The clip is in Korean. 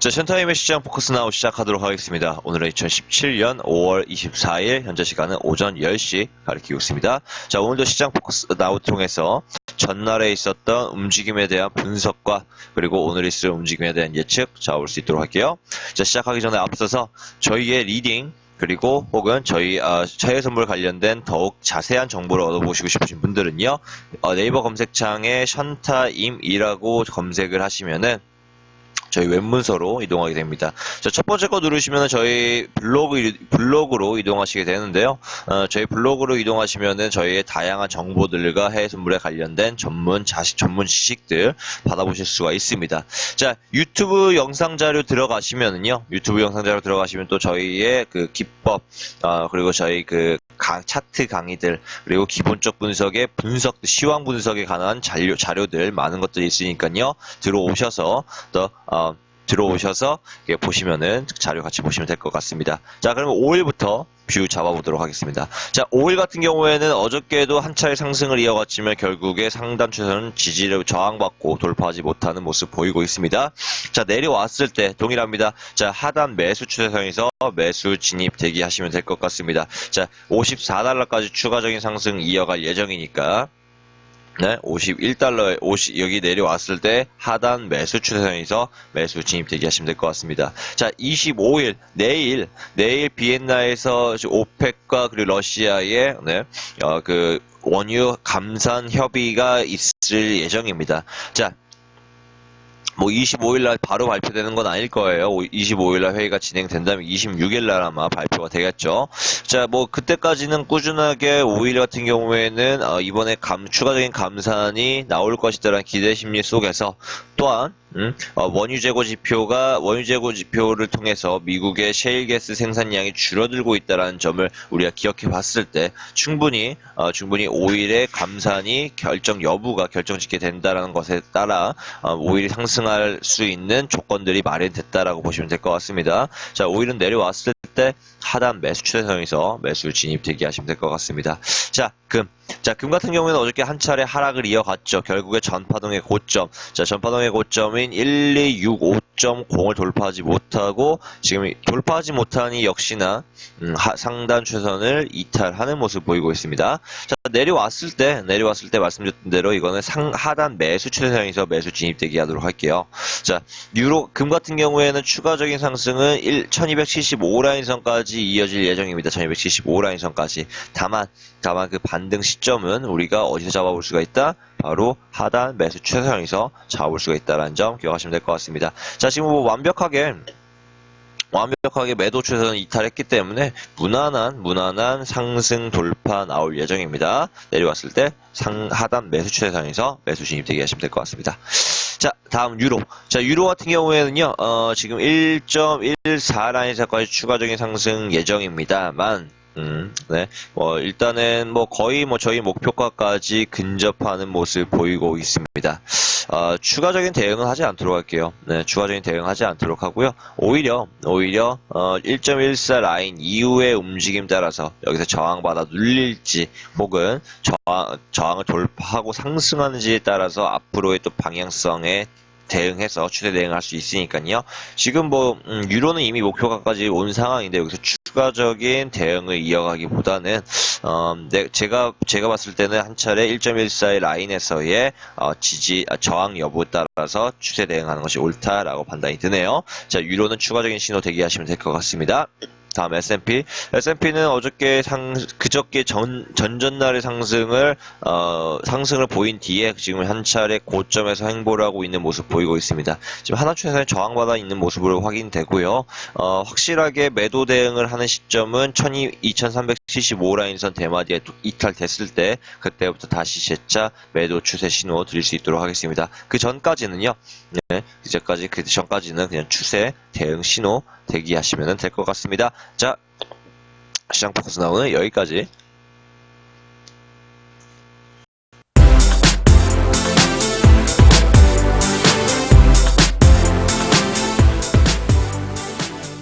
자, 션타임의 시장 포커스 나우 시작하도록 하겠습니다. 오늘은 2017년 5월 24일, 현재 시간은 오전 10시 가리키고 있습니다. 자, 오늘도 시장 포커스 나우 통해서 전날에 있었던 움직임에 대한 분석과 그리고 오늘 있을 움직임에 대한 예측 잡을 수 있도록 할게요. 자, 시작하기 전에 앞서서 저희의 리딩, 그리고 혹은 저희 어, 차회 선물 관련된 더욱 자세한 정보를 얻어보시고 싶으신 분들은요 어, 네이버 검색창에 션타임이라고 검색을 하시면은 저희 웹문서로 이동하게 됩니다. 자, 첫 번째 거 누르시면 저희 블로그, 블로그로 이동하시게 되는데요. 어, 저희 블로그로 이동하시면은 저희의 다양한 정보들과 해외 선물에 관련된 전문 자식, 전문 지식들 받아보실 수가 있습니다. 자, 유튜브 영상 자료 들어가시면은요. 유튜브 영상 자료 들어가시면 또 저희의 그 기법, 어, 그리고 저희 그 강- 차트 강의들, 그리고 기본적 분석의 분석, 시황 분석에 관한 자료, 자료들 많은 것들이 있으니까요. 들어오셔서 또 어, 들어오셔서 보시면은 자료 같이 보시면 될 것 같습니다. 자, 그러면 5일부터 뷰 잡아보도록 하겠습니다. 자, 5일 같은 경우에는 어저께도 한 차례 상승을 이어갔지만 결국에 상단 추세는 지지를 저항받고 돌파하지 못하는 모습 보이고 있습니다. 자, 내려왔을 때 동일합니다. 자, 하단 매수 추세선에서 매수 진입 대기하시면 될 것 같습니다. 자, 54달러까지 추가적인 상승 이어갈 예정이니까 네, 51달러에 50 여기 내려왔을 때 하단 매수 추세선에서 매수 진입 대기하시면 될 것 같습니다. 자, 25일 내일 내일 비엔나에서 오펙과 그리고 러시아의 네, 어, 그 원유 감산 협의가 있을 예정입니다. 자, 뭐 25일 날 바로 발표되는 건 아닐 거예요. 25일 날 회의가 진행된다면 26일 날 아마 발표가 되겠죠. 자, 뭐 그때까지는 꾸준하게 5일 같은 경우에는 어, 이번에 감, 추가적인 감산이 나올 것이다라는 기대 심리 속에서 또한 음, 어, 원유 재고 지표가 원유 재고 지표를 통해서 미국의 셰일가스 생산량이 줄어들고 있다라는 점을 우리가 기억해 봤을 때 충분히 어, 충분히 5일의 감산이 결정 여부가 결정짓게 된다라는 것에 따라 어, 5일이 상승할 수 있는 조건들이 마련됐다라고 보시면 될 것 같습니다. 자, 5일은 내려왔을 때 하단 매수 추세선에서 매수 진입 대기하시면 될 것 같습니다. 자, 금. 자, 금 같은 경우에는 어저께 한 차례 하락을 이어갔죠. 결국에 전파동의 고점. 자, 전파동의 고점인 1265.0을 돌파하지 못하고 지금 돌파하지 못하니 역시나 음, 하- 상단 추선을 이탈하는 모습 보이고 있습니다. 자, 내려왔을 때 내려왔을 때 말씀드렸던 대로 이거는 상 하단 매수 추세선에서 매수 진입 대기하도록 할게요. 자, 유로 금 같은 경우에는 추가적인 상승은 1, 1275라인 선까지 이어질 예정입니다. 1275라인 선까지. 다만 다만 그 반등 시 점은 우리가 어디서 잡아볼 수가 있다? 바로 하단 매수 추세선에서 잡아볼 수가 있다는 점 기억하시면 될 것 같습니다. 자, 지금 뭐 완벽하게 완벽하게 매도 추세선 이탈했기 때문에 무난한 무난한 상승 돌파 나올 예정입니다. 내려왔을 때 상 하단 매수 추세선에서 매수 진입 대기하시면 될 것 같습니다. 자, 다음 유로. 자, 유로 같은 경우에는요, 어, 지금 1.14 라인에서까지 추가적인 상승 예정입니다만, 음, 네. 뭐, 일단은 뭐 거의 뭐 저희 목표가까지 근접하는 모습 보이고 있습니다. 어, 추가적인 대응은 하지 않도록 할게요. 네, 추가적인 대응 하지 않도록 하고요. 오히려, 오히려, 어, 1.14 라인 이후의 움직임 따라서 여기서 저항받아 눌릴지 혹은 저항, 저항을 돌파하고 상승하는지에 따라서 앞으로의 또 방향성에 대응해서 추세 대응할 수 있으니까요. 지금 뭐 음, 유로는 이미 목표가까지 온 상황인데 여기서 추가적인 대응을 이어가기보다는 어, 네, 제가 제가 봤을 때는 한 차례 1.14의 라인에서의 어, 지지 아, 저항 여부에 따라서 추세 대응하는 것이 옳다라고 판단이 드네요. 자 유로는 추가적인 신호 대기하시면 될 것 같습니다. 다음 S&P. S&P는 어저께 상, 그저께 전, 전전날의 상승을, 어, 상승을 보인 뒤에 지금 한 차례 고점에서 행보를 하고 있는 모습 보이고 있습니다. 지금 하나추세선에 저항받아 있는 모습으로 확인되고요. 어, 확실하게 매도 대응을 하는 시점은 2375 라인선 대마디에 또 이탈됐을 때, 그때부터 다시 재차 매도 추세 신호 드릴 수 있도록 하겠습니다. 그 전까지는요, 네, 이제까지 그 전까지는 그냥 추세 대응 신호 대기하시면 될 것 같습니다. 자, 시장 포커스 나오는 여기까지